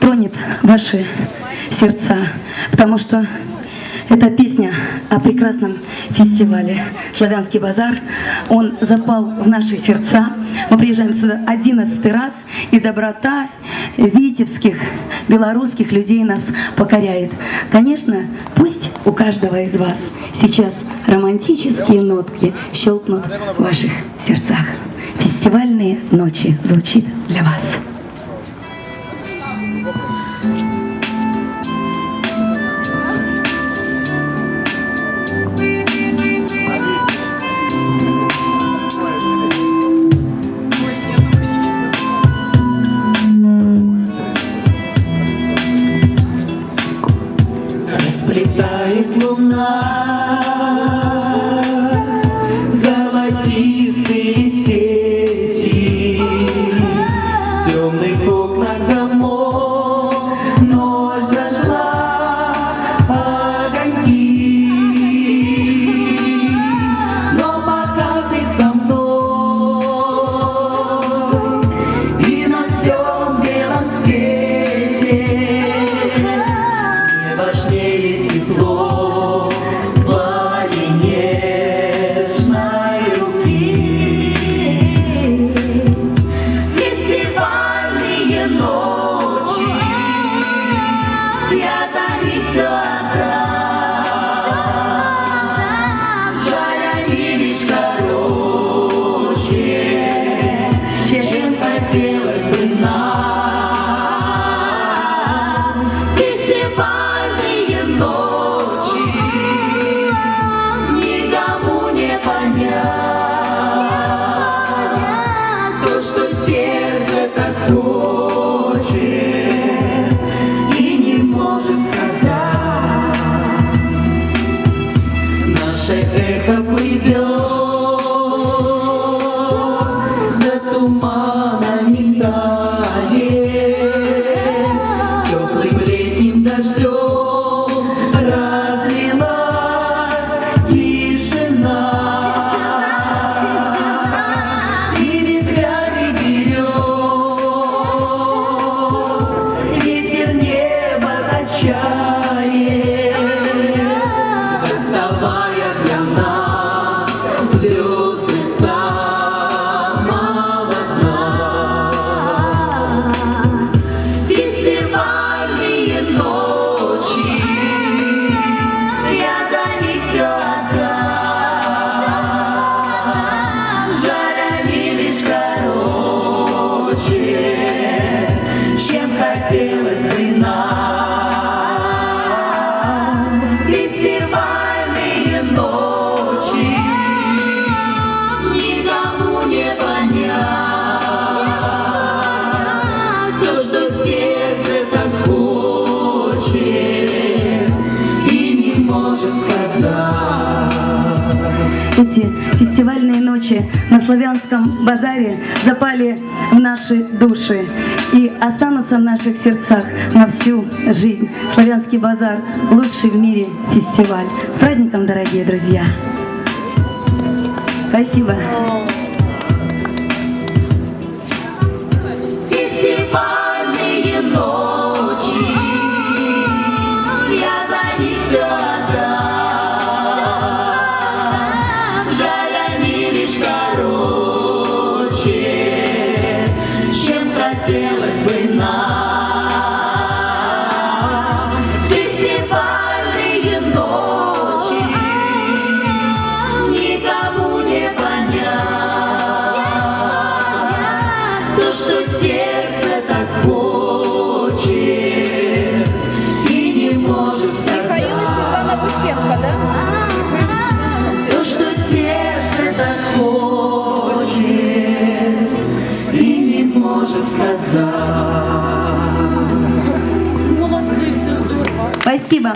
тронет ваши сердца, потому что эта песня о прекрасном фестивале «Славянский базар». Он запал в наши сердца. Мы приезжаем сюда одиннадцатый раз, и доброта витебских, белорусских людей нас покоряет. Конечно, пусть у каждого из вас сейчас романтические нотки щелкнут в ваших сердцах. Фестивальные ночи звучит для вас. Эти фестивальные ночи на славянском базаре запали в наши души и останутся в наших сердцах на всю жизнь. Славянский базар – лучший в мире фестиваль. С праздником, дорогие друзья! Спасибо. Может сказать. Спасибо.